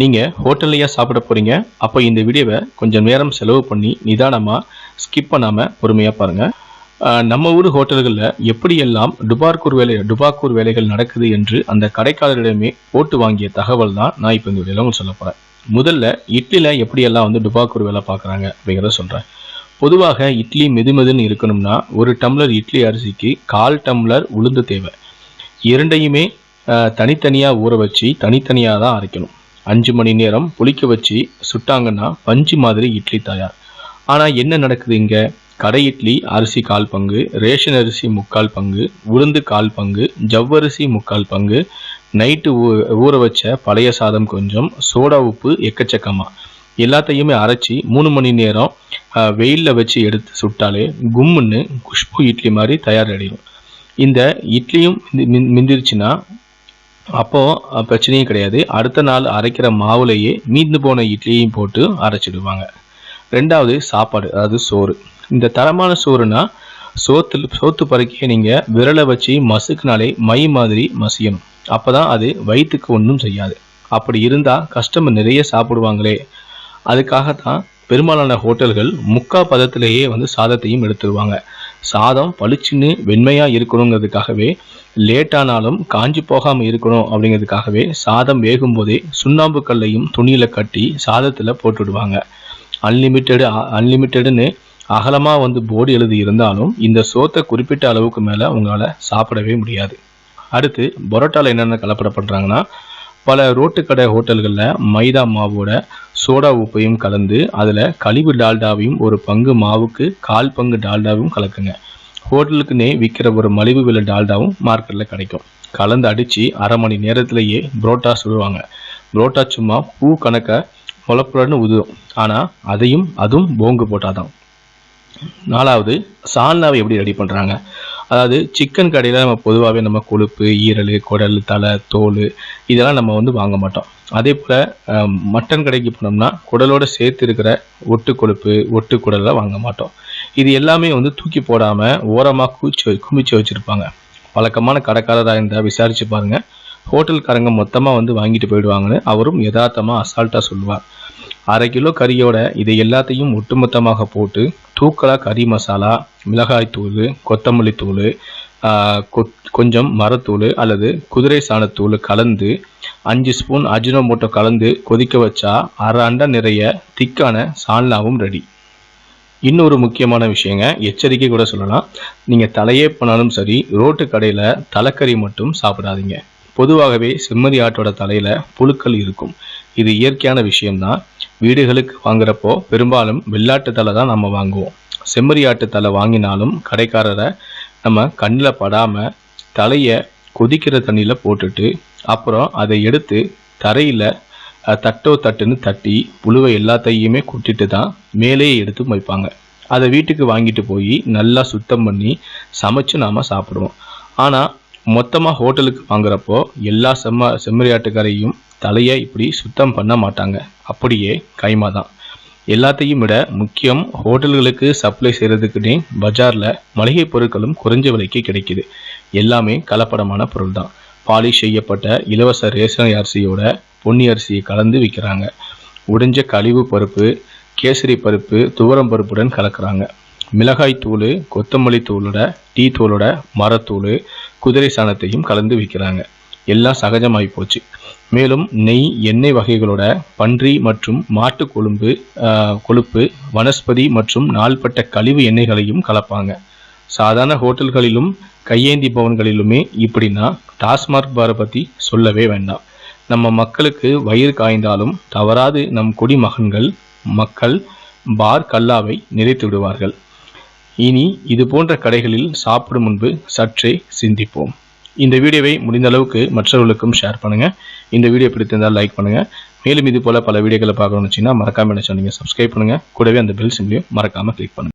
நீங்கள் ஹோட்டல்லையா சாப்பிட போகிறீங்க அப்போ இந்த வீடியோவை கொஞ்சம் நேரம் செலவு பண்ணி நிதானமாக ஸ்கிப் பண்ணாமல் பொறுமையாக பாருங்கள் நம்ம ஊர் ஹோட்டல்களில் எப்படியெல்லாம் டுபார்கூர் வேலை டுபாக்கூர் வேலைகள் நடக்குது என்று அந்த கடைக்காரரிடமே போட்டு வாங்கிய தகவல் தான் நான் இப்போ இந்த வீடியோவில் சொல்ல போகிறேன் முதல்ல இட்லியில் எப்படியெல்லாம் வந்து டுபாக்கூர் வேலை பார்க்குறாங்க அப்படிங்கிறத சொல்கிறேன் பொதுவாக இட்லி மெதுமெதுன்னு இருக்கணும்னா ஒரு டம்ளர் இட்லி அரிசிக்கு கால் டம்ளர் உளுந்து தேவை. இரண்டையுமே தனித்தனியாக ஊற வச்சு தனித்தனியாக தான் அரைக்கணும். அஞ்சு மணி நேரம் புளிக்க வச்சு சுட்டாங்கன்னா பஞ்சு மாதிரி இட்லி தயார். ஆனால் என்ன நடக்குது இங்கே? கடை இட்லி அரிசி கால் பங்கு ரேஷன் அரிசி முக்கால் பங்கு உளுந்து கால் பங்கு ஜவ்வரிசி முக்கால் பங்கு நைட்டு ஊற வச்ச பழைய சாதம் கொஞ்சம் சோடா உப்பு எக்கச்சக்கமாக எல்லாத்தையுமே அரைச்சி மூணு மணி நேரம் வெயிலில் வச்சு எடுத்து சுட்டாலே கும்முன்னு குஷ்பு இட்லி மாதிரி தயார் அடையும் இந்த இட்லியும் மிந்திருச்சுன்னா அப்போது பிரச்சனையும் கிடையாது. அடுத்த நாள் அரைக்கிற மாவுலேயே மீந்து போன இட்லியையும் போட்டு அரைச்சிடுவாங்க. ரெண்டாவது சாப்பாடு அதாவது சோறு. இந்த தரமான சோறுனா சோத்து சோத்து பறக்கிய நீங்கள் விரலை வச்சு மசுக்குனாலே மை மாதிரி மசியணும். அப்போ தான் அது வயிற்றுக்கு ஒன்றும் செய்யாது. அப்படி இருந்தால் கஸ்டமர் நிறைய சாப்பிடுவாங்களே. அதுக்காகத்தான் பெரும்பாலான ஹோட்டல்கள் முக்கா பதத்திலேயே வந்து சாதத்தையும் எடுத்துருவாங்க. சாதம் பளிச்சுன்னு வெண்மையாக இருக்கணுங்கிறதுக்காகவே லேட்டானாலும் காஞ்சி போகாமல் இருக்கணும் அப்படிங்கிறதுக்காகவே சாதம் வேகும் போதே சுண்ணாம்பு கல்லையும் துணியில் கட்டி சாதத்தில் போட்டுவிடுவாங்க அன்லிமிட்டெடு அன்லிமிட்டெடுன்னு அகலமாக வந்து போர்டு எழுதி இருந்தாலும் இந்த சோத்தை குறிப்பிட்ட அளவுக்கு மேலே உங்களால் சாப்பிடவே முடியாது. அடுத்து பரோட்டாவில் என்னென்ன கலப்பட பண்ணுறாங்கன்னா பல ரோட்டு கடை ஹோட்டல்களில் மைதா மாவோட சோடா உப்பையும் கலந்து அதில் கழிவு டால்டாவையும் ஒரு பங்கு மாவுக்கு கால் பங்கு டால்டாவும் கலக்குங்க. ஹோட்டலுக்குன்னே விற்கிற ஒரு மலிவு விலை டால்டாவும் மார்க்கெட்டில் கிடைக்கும். கலந்து அடித்து அரை மணி நேரத்திலேயே புரோட்டா சுடுவாங்க. புரோட்டா சும்மா பூ கணக்க முளப்புறன்னு உதுவும் ஆனால் அதையும் அதுவும் போங்கு போட்டாதான். நாலாவது சால்னாவை எப்படி ரெடி பண்ணுறாங்க அதாவது சிக்கன் கடையில் நம்ம பொதுவாகவே நம்ம கொழுப்பு ஈரல் குடல் தலை தோல் இதெல்லாம் நம்ம வந்து வாங்க மாட்டோம். அதே போல் மட்டன் கடைக்கு போனோம்னா குடலோடு சேர்த்து இருக்கிற ஒட்டு கொழுப்பு ஒட்டு குடலை வாங்க மாட்டோம். இது எல்லாமே வந்து தூக்கி போடாமல் ஓரமாக கூச்சி குமிச்சு வச்சுருப்பாங்க. பழக்கமான கடைக்காரராக இருந்தால் விசாரித்து பாருங்கள் ஹோட்டல்காரங்க மொத்தமாக வந்து வாங்கிட்டு போயிடுவாங்கன்னு அவரும் யதார்த்தமாக அசால்ட்டாக சொல்லுவார். அரை கிலோ கறியோட இதை எல்லாத்தையும் ஒட்டுமொத்தமாக போட்டு தூக்கலாக கறி மசாலா மிளகாய் தூள் கொத்தமல்லி தூள் கொஞ்சம் மரத்தூள் அல்லது குதிரை சாணத்தூள் கலந்து அஞ்சு ஸ்பூன் அஜினோமோட்டோ கலந்து கொதிக்க வச்சா அரை அண்டை நிறைய திக்கான சால்னாவும் ரெடி இன்னொரு முக்கியமான விஷயங்க எச்சரிக்கை கூட சொல்லலாம். நீங்கள் தலையே பண்ணாலும் சரி ரோட்டு கடையில் தலைக்கறி மட்டும் சாப்பிடாதீங்க. பொதுவாகவே செம்மறி ஆட்டோட தலையில் புழுக்கள் இருக்கும். இது இயற்கையான விஷயம்தான். வீடுகளுக்கு வாங்குறப்போ பெரும்பாலும் வெள்ளாட்டு தலை தான் நம்ம வாங்குவோம். செம்மறியாட்டு தலை வாங்கினாலும் கடைக்காரரை நம்ம கண்ணில் படாமல் தலையை கொதிக்கிற தண்ணியில் போட்டுட்டு அப்புறம் அதை எடுத்து தரையில் தட்டோ தட்டுன்னு தட்டி புழுவை எல்லாத்தையுமே கொட்டிட்டு தான் மேலேயே எடுத்து வைப்பாங்க. அதை வீட்டுக்கு வாங்கிட்டு போய் நல்லா சுத்தம் பண்ணி சமைச்சு நாம் சாப்பிடுவோம். ஆனால் மொத்தமாக ஹோட்டலுக்கு வாங்குறப்போ எல்லா செம்ம செம்மறியாட்டுக்கரையும் தலையை இப்படி சுத்தம் பண்ண மாட்டாங்க. அப்படியே கைமா தான். எல்லாத்தையும் விட முக்கியம் ஹோட்டல்களுக்கு சப்ளை செய்கிறதுக்குன்னே பஜாரில் மளிகை பொருட்களும் குறைஞ்ச விலைக்கு கிடைக்குது. எல்லாமே கலப்படமான பொருள் தான். பாலிஷ் செய்யப்பட்ட இலவச ரேஷன் அரிசியோட பொன்னி அரிசியை கலந்து விற்கிறாங்க உடைஞ்ச கழிவு பருப்பு கேசரி பருப்பு துவரம் பருப்புடன் கலக்கிறாங்க. மிளகாய் தூள் கொத்தமல்லி தூளோட டீ தூளோட மரத்தூள் குதிரை சாணத்தையும் கலந்து விற்கிறாங்க எல்லாம் சகஜமாகி போச்சு. மேலும் நெய் எண்ணெய் வகைகளோட பன்றி மற்றும் மாட்டு கொழும்பு கொழுப்பு வனஸ்பதி மற்றும் நாள்பட்ட கழிவு எண்ணெய்களையும் கலப்பாங்க. சாதாரண ஹோட்டல்களிலும் கையேந்தி பவன்களிலுமே இப்படின்னா டாஸ்மார்க் பாரை பற்றி சொல்லவே வேண்டாம். நம்ம மக்களுக்கு வயிறு காய்ந்தாலும் தவறாது நம் குடிமகன்கள் மக்கள் பார் கல்லாவை நிறைத்து விடுவார்கள். இனி இது போன்ற கடைகளில் சாப்பிடும் முன்பு சற்றே சிந்திப்போம். இந்த வீடியோவை முடிந்த அளவுக்கு மற்றவர்களுக்கும் ஷேர் பண்ணுங்கள் இந்த வீடியோ பிடித்திருந்தால் லைக் பண்ணுங்கள் மேலும் இது போல் பல வீடியோக்களை பார்க்கணும்னு வச்சிங்கன்னா மறக்காமல் என்ன சொன்னீங்க. சப்ஸ்கிரைப் பண்ணுங்கள் கூடவே அந்த பெல் சிம்லையும் மறக்காமல் கிளிக் பண்ணுங்கள்